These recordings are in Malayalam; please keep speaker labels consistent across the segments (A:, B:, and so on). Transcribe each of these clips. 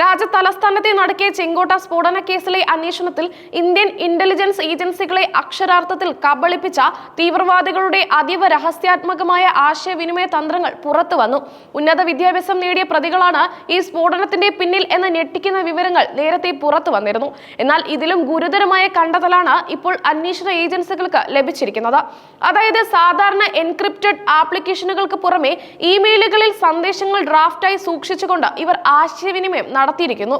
A: രാജ്യ തലസ്ഥാനത്തെ നടക്കിയ ചെങ്കോട്ട സ്ഫോടന കേസിലെ അന്വേഷണത്തിൽ ഇന്ത്യൻ ഇന്റലിജൻസ് ഏജൻസികളെ അക്ഷരാർത്ഥത്തിൽ കബളിപ്പിച്ച തീവ്രവാദികളുടെ അതീവ രഹസ്യാത്മകമായ ആശയവിനിമയ തന്ത്രങ്ങൾ പുറത്തു വന്നു. ഉന്നത വിദ്യാഭ്യാസം നേടിയ പ്രതികളാണ് ഈ സ്ഫോടനത്തിന്റെ പിന്നിൽ എന്ന് ഞെട്ടിക്കുന്ന വിവരങ്ങൾ നേരത്തെ പുറത്തു വന്നിരുന്നു. എന്നാൽ ഇതിലും ഗുരുതരമായ കണ്ടെത്തലാണ് ഇപ്പോൾ അന്വേഷണ ഏജൻസികൾക്ക് ലഭിച്ചിരിക്കുന്നത്. അതായത് സാധാരണ എൻക്രിപ്റ്റഡ് ആപ്ലിക്കേഷനുകൾക്ക് പുറമെ ഇമെയിലുകളിൽ സന്ദേശങ്ങൾ ഡ്രാഫ്റ്റായി സൂക്ഷിച്ചുകൊണ്ട് ഇവർ ആശയവിനിമയം നടത്തിയിരിക്കുന്നു.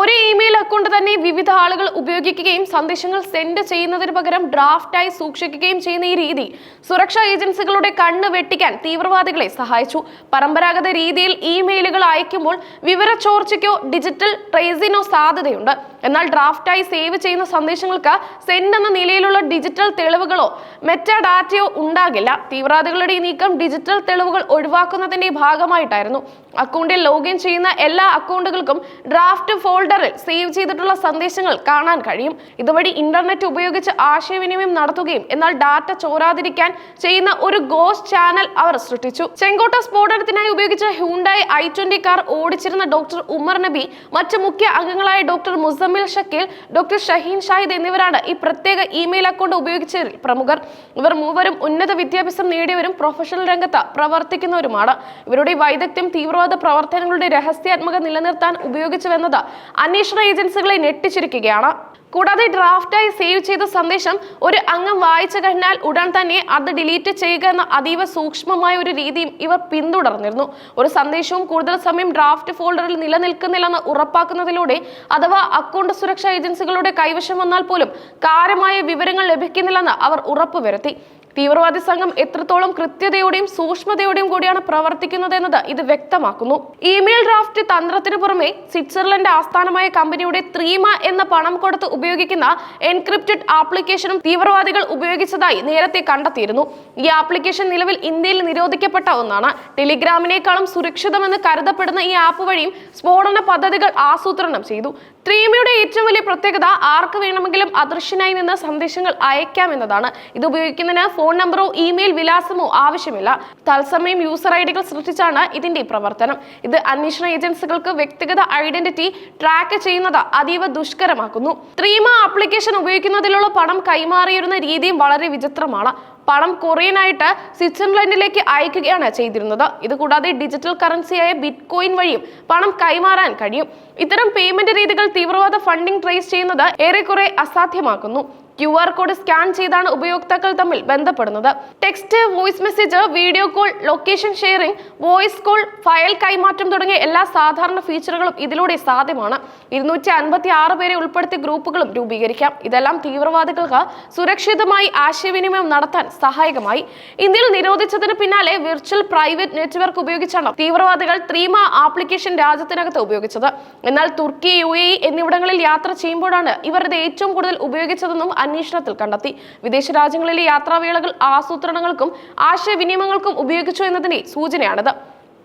A: ഒരു ഇമെയിൽ അക്കൗണ്ട് തന്നെ വിവിധ ആളുകൾ ഉപയോഗിക്കുകയും സന്ദേശങ്ങൾ സെൻഡ് ചെയ്യുന്നതിന് പകരം ഡ്രാഫ്റ്റായി സൂക്ഷിക്കുകയും ചെയ്യുന്ന ഈ രീതി സുരക്ഷാ ഏജൻസികളുടെ കണ്ണ് വെട്ടിക്കാൻ തീവ്രവാദികളെ സഹായിച്ചു. പരമ്പരാഗത രീതിയിൽ ഇമെയിലുകൾ അയക്കുമ്പോൾ വിവര ചോർച്ചയ്ക്കോ ഡിജിറ്റൽ ട്രേസിനോ സാധ്യതയുണ്ട്. എന്നാൽ ഡ്രാഫ്റ്റായി സേവ് ചെയ്യുന്ന സന്ദേശങ്ങൾക്ക് സെൻഡ് എന്ന നിലയിലുള്ള ഡിജിറ്റൽ തെളിവുകളോ മെറ്റാഡാറ്റയോ ഉണ്ടാകില്ല. തീവ്രവാദികളുടെ ഈ നീക്കം ഡിജിറ്റൽ തെളിവുകൾ ഒഴിവാക്കുന്നതിന്റെ ഭാഗമായിട്ടായിരുന്നു. അക്കൗണ്ടിൽ ലോഗിൻ ചെയ്യുന്ന എല്ലാ അക്കൗണ്ടുകൾക്കും ഡ്രാഫ്റ്റ് ഫോൾഡറിൽ സേവ് ചെയ്തിട്ടുള്ള സന്ദേശങ്ങൾ കാണാൻ കഴിയും. ഇതുവഴി ഇന്റർനെറ്റ് ഉപയോഗിച്ച് ആശയവിനിമയം നടത്തുകയും എന്നാൽ ഡാറ്റ ചോരാതിരിക്കാൻ ചെയ്യുന്ന ഒരു ഗോസ് ചാനൽ അവർ സൃഷ്ടിച്ചു. ചെങ്കോട്ട സ്ഫോടനത്തിനായി ഉപയോഗിച്ച ഹ്യൂണ്ടായി ഐ ട്വന്റി കാർ ഓടിച്ചിരുന്ന ഡോക്ടർ ഉമർ നബി മറ്റ് മുഖ്യ അംഗങ്ങളായ ഡോക്ടർ മുസമ്മിൽ ഷക്കീൽ ഡോക്ടർ ഷഹീൻ ഷാഹിദ് എന്നിവരാണ് ഈ പ്രത്യേക ഇമെയിൽ അക്കൗണ്ട് ഉപയോഗിച്ച പ്രമുഖർ. ഇവർ മൂവരും ഉന്നത വിദ്യാഭ്യാസം നേടിയവരും പ്രൊഫഷണൽ രംഗത്ത് പ്രവർത്തിക്കുന്നവരുമാണ്. ഇവരുടെ വൈദഗ്ധ്യം തീവ്രവാദ പ്രവർത്തനങ്ങളുടെ രഹസ്യാത്മക നിലനിർത്താൻ ഉപയോഗിച്ചുവെന്നത് അന്വേഷണ ഏജൻസികളെ ഞെട്ടിച്ചിരിക്കുകയാണ്. കൂടാതെ ഡ്രാഫ്റ്റായി സേവ് ചെയ്ത സന്ദേശം ഒരു അംഗം വായിച്ചു കഴിഞ്ഞാൽ ഉടൻ തന്നെ അത് ഡിലീറ്റ് ചെയ്യുക എന്ന അതീവ സൂക്ഷ്മമായ ഒരു രീതിയും ഇവർ പിന്തുടർന്നിരുന്നു. ഒരു സന്ദേശവും കൂടുതൽ സമയം ഡ്രാഫ്റ്റ് ഫോൾഡറിൽ നിലനിൽക്കുന്നില്ലെന്ന് ഉറപ്പാക്കുന്നതിലൂടെ അഥവാ അക്കൗണ്ട് സുരക്ഷാ ഏജൻസികളുടെ കൈവശം വന്നാൽ പോലും കാര്യമായ വിവരങ്ങൾ ലഭിക്കുന്നില്ലെന്ന് അവർ ഉറപ്പുവരുത്തി. തീവ്രവാദി സംഘം എത്രത്തോളം കൃത്യതയോടെയും സൂക്ഷ്മതയോടെയും കൂടിയാണ് പ്രവർത്തിക്കുന്നതെന്നത് ഇത് വ്യക്തമാക്കുന്നു. ഇമെയിൽ ഡ്രാഫ്റ്റ് തന്ത്രത്തിന് പുറമെ സ്വിറ്റ്സർലൻഡ് ആസ്ഥാനമായ കമ്പനിയുടെ ത്രീമ എന്ന പണം കൊടുത്ത് ഉപയോഗിക്കുന്ന എൻക്രിപ്റ്റഡ് ആപ്ലിക്കേഷനും തീവ്രവാദികൾ ഉപയോഗിച്ചതായി നേരത്തെ കണ്ടെത്തിയിരുന്നു. ഈ ആപ്ലിക്കേഷൻ നിലവിൽ ഇന്ത്യയിൽ നിരോധിക്കപ്പെട്ട ഒന്നാണ്. ടെലിഗ്രാമിനേക്കാളും സുരക്ഷിതമെന്ന് കരുതപ്പെടുന്ന ഈ ആപ്പ് വഴിയും സ്ഫോടന പദ്ധതികൾ ആസൂത്രണം ചെയ്തു. ത്രീമയുടെ ഏറ്റവും വലിയ പ്രത്യേകത ആർക്ക് വേണമെങ്കിലും അദൃശ്യനായി നിന്ന് സന്ദേശങ്ങൾ അയക്കാം എന്നതാണ്. ഇത് ഉപയോഗിക്കുന്നതിന് ഫോൺ നമ്പറോ ഇമെയിൽ വിലാസമോ ആവശ്യമില്ല. തത്സമയം യൂസർ ഐഡികൾ സൃഷ്ടിച്ചാണ് ഇതിന്റെ പ്രവർത്തനം. ഇത് അന്വേഷണ ഏജൻസികൾക്ക് വ്യക്തിഗത ഐഡന്റിറ്റി ട്രാക്ക് ചെയ്യുന്നത് അതീവ ദുഷ്കരമാക്കുന്നു. ത്രീമ ആപ്ലിക്കേഷൻ ഉപയോഗിക്കുന്നതിലുള്ള പണം കൈമാറിയിരുന്ന രീതിയും വളരെ വിചിത്രമാണ്. പണം കൊറിയനായിട്ട് സ്വിറ്റ്സർലൻഡിലേക്ക് അയക്കുകയാണ് ചെയ്തിരുന്നത്. ഇതുകൂടാതെ ഡിജിറ്റൽ കറൻസിയായ ബിറ്റ് കോയിൻ വഴിയും പണം കൈമാറാൻ കഴിയും. ഇത്തരം പേയ്മെന്റ് രീതികൾ തീവ്രവാദ ഫണ്ടിംഗ് ട്രേസ് ചെയ്യുന്നത് ഏറെക്കുറെ അസാധ്യമാക്കുന്നു. ക്യു ആർ കോഡ് സ്കാൻ ചെയ്താണ് ഉപയോക്താക്കൾ തമ്മിൽ ബന്ധപ്പെടുന്നത്. Text voice message video call location sharing voice call file കൈമാറ്റം തുടങ്ങിയ എല്ലാ സാധാരണ ഫീച്ചറുകളും ഇതിലൂടെ സാധ്യമാണ്. ഇരുന്നൂറ്റി അൻപത്തി ആറ് പേരെ ഉൾപ്പെടുത്തി ഗ്രൂപ്പുകളും രൂപീകരിക്കാം. ഇതെല്ലാം തീവ്രവാദികൾക്ക് സുരക്ഷിതമായി ആശയവിനിമയം നടത്താൻ സഹായകമായി. ഇന്ത്യയിൽ നിരോധിച്ചതിന് പിന്നാലെ വിർച്വൽ പ്രൈവറ്റ് നെറ്റ്വർക്ക് ഉപയോഗിച്ചാണ് തീവ്രവാദികൾ ത്രീമ ആപ്ലിക്കേഷൻ രാജ്യത്തിനകത്ത് ഉപയോഗിച്ചത്. എന്നാൽ തുർക്കി യു എന്നിവിടങ്ങളിൽ യാത്ര ചെയ്യുമ്പോഴാണ് ഇത് ഏറ്റവും കൂടുതൽ ഉപയോഗിച്ചതെന്നും അന്വേഷണത്തിൽ കണ്ടെത്തി. വിദേശ രാജ്യങ്ങളിലെ യാത്രാവേളകൾ ആസൂത്രണങ്ങൾക്കും ആശയവിനിമയങ്ങൾക്കും ഉപയോഗിച്ചു എന്നതിന്റെ സൂചനയാണിത്.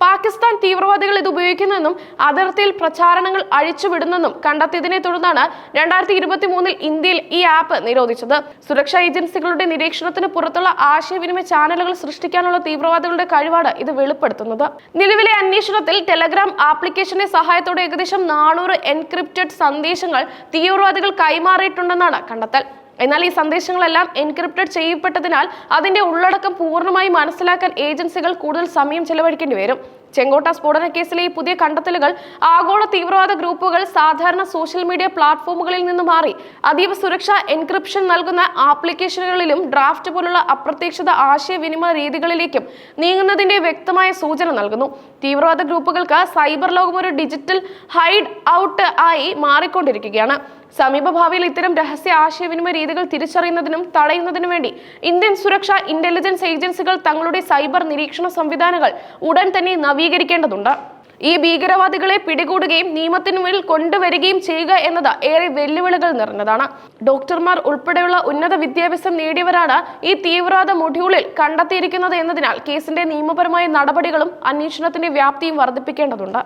A: പാകിസ്ഥാൻ തീവ്രവാദികൾ ഇത് ഉപയോഗിക്കുന്നെന്നും അതിർത്തിയിൽ പ്രചാരണങ്ങൾ അഴിച്ചുവിടുന്നെന്നും കണ്ടെത്തിയതിനെ തുടർന്നാണ് രണ്ടായിരത്തി ഇരുപത്തി മൂന്നിൽ ഇന്ത്യയിൽ ഈ ആപ്പ് നിരോധിച്ചത്. സുരക്ഷാ ഏജൻസികളുടെ നിരീക്ഷണത്തിന് പുറത്തുള്ള ആശയവിനിമയ ചാനലുകൾ സൃഷ്ടിക്കാനുള്ള തീവ്രവാദികളുടെ കഴിവാണ് ഇത് വെളിപ്പെടുത്തുന്നത്. നിലവിലെ അന്വേഷണത്തിൽ ടെലഗ്രാം ആപ്ലിക്കേഷന്റെ സഹായത്തോടെ ഏകദേശം നാനൂറ് എൻക്രിപ്റ്റഡ് സന്ദേശങ്ങൾ തീവ്രവാദികൾ കൈമാറിയിട്ടുണ്ടെന്നാണ് കണ്ടെത്തൽ. എന്നാൽ ഈ സന്ദേശങ്ങളെല്ലാം എൻക്രിപ്റ്റഡ് ചെയ്യപ്പെട്ടതിനാൽ അതിന്റെ ഉള്ളടക്കം പൂർണമായി മനസ്സിലാക്കാൻ ഏജൻസികൾ കൂടുതൽ സമയം ചെലവഴിക്കേണ്ടി വരും. ചെങ്കോട്ട സ്ഫോടന കേസിലെ ഈ പുതിയ കണ്ടെത്തലുകൾ ആഗോള തീവ്രവാദ ഗ്രൂപ്പുകൾ സാധാരണ സോഷ്യൽ മീഡിയ പ്ലാറ്റ്ഫോമുകളിൽ നിന്ന് മാറി. അതീവ സുരക്ഷ എൻക്രിപ്ഷൻ നൽകുന്ന ആപ്ലിക്കേഷനുകളിലും ഡ്രാഫ്റ്റ് പോലുള്ള അപ്രത്യക്ഷിത ആശയവിനിമയ രീതികളിലേക്കും നീങ്ങുന്നതിന്റെ വ്യക്തമായ സൂചന നൽകുന്നു. തീവ്രവാദ ഗ്രൂപ്പുകൾക്ക് സൈബർ ലോകം ഒരു ഡിജിറ്റൽ ഹൈഡ് ഔട്ട് ആയി മാറിക്കൊണ്ടിരിക്കുകയാണ്. സമീപഭാവിയിൽ ഇത്തരം രഹസ്യ ആശയവിനിമയ രീതികൾ തിരിച്ചറിയുന്നതിനും തടയുന്നതിനും വേണ്ടി ഇന്ത്യൻ സുരക്ഷാ ഇന്റലിജൻസ് ഏജൻസികൾ തങ്ങളുടെ സൈബർ നിരീക്ഷണ സംവിധാനങ്ങൾ ഉടൻ തന്നെ നവീകരിക്കേണ്ടതുണ്ട്. ഈ ഭീകരവാദികളെ പിടികൂടുകയും നിയമത്തിന് മുന്നിൽ കൊണ്ടുവരികയും ചെയ്യുക എന്നത് ഏറെ വെല്ലുവിളികൾ നിറഞ്ഞതാണ്. ഡോക്ടർമാർ ഉൾപ്പെടെയുള്ള ഉന്നത വിദ്യാഭ്യാസം നേടിയവരാണ് ഈ തീവ്രവാദ മൊഡ്യൂളിൽ കണ്ടെത്തിയിരിക്കുന്നത് എന്നതിനാൽ കേസിന്റെ നിയമപരമായ നടപടികളും അന്വേഷണത്തിന്റെ വ്യാപ്തിയും വർദ്ധിപ്പിക്കേണ്ടതുണ്ട്.